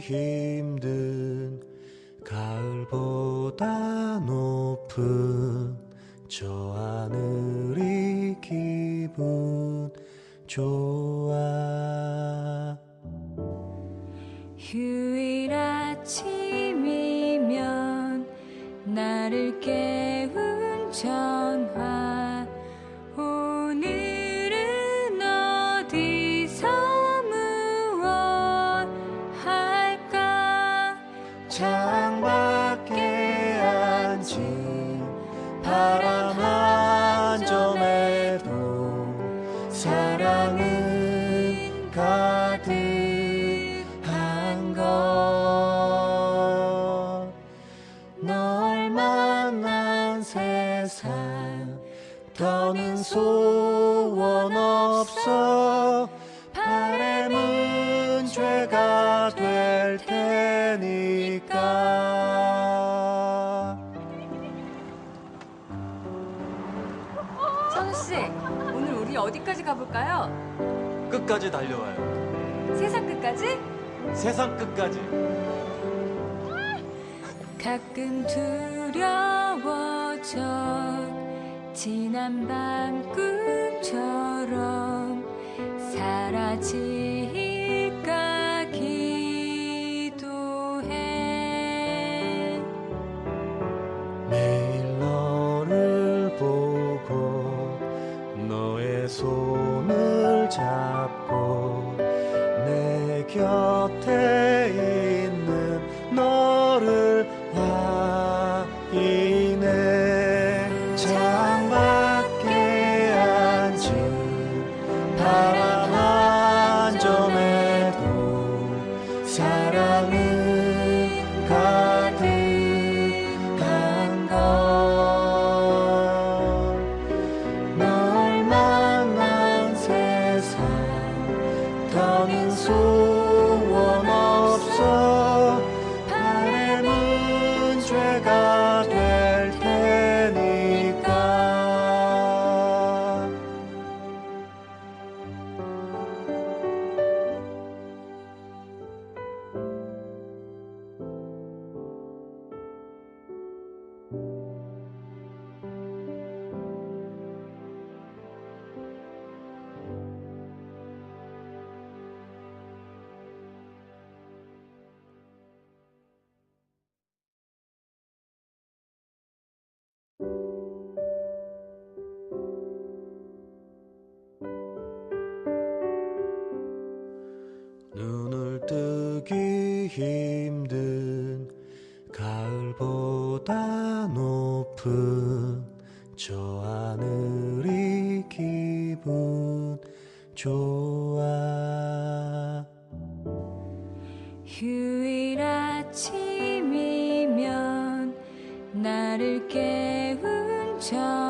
힘든 가을보다 높은 저 하늘이 기분 좋아. 휴일 아침이면 나를 깨운 저 창밖에 앉은 바람 한 점에도 사랑은 가득한 것 널 만난 세상 더는 소원 없어 테니까 선우 씨 오늘 우리 어디까지 가볼까요? 끝까지 달려와요. 세상 끝까지? 세상 끝까지. 가끔 두려워져 지난 밤 꿈처럼 사라질 Yeah. 힘든 가을보다 높은 저 하늘이 기분 좋아. 휴일 아침이면 나를 깨운 전